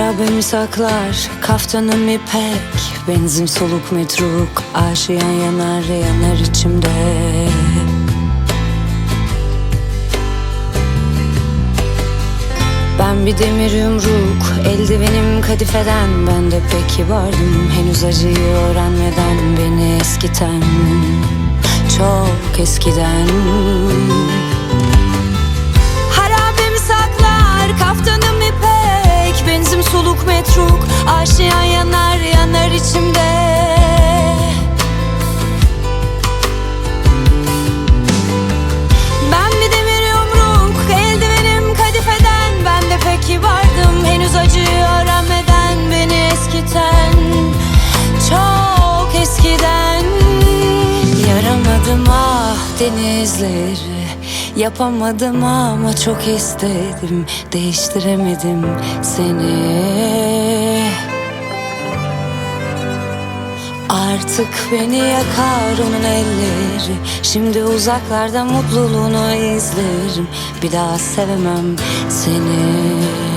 Harabemi saklar kaftanım ipek. Benzin soluk metruk Aşiyan yanar yanar içimde. Ben bir demir yumruk Eldivenim kadifeden. Ben de pek kibardım Henüz acıyı öğrenmeden. Beni eskiten Çok eskiden metruk Aşiyan yanar yanar içimde. Ben bir demir yumruk Eldivenim kadifeden Ben de pek kibardım Henüz acıyı öğrenmeden Beni eskiten Çok eskiden. Yaramadım ah denizleri Yapamadım ama çok istedim Değiştiremedim seni Artık beni yakar onun elleri. Şimdi uzaklarda mutluluğunu izlerim. Bir daha sevemem seni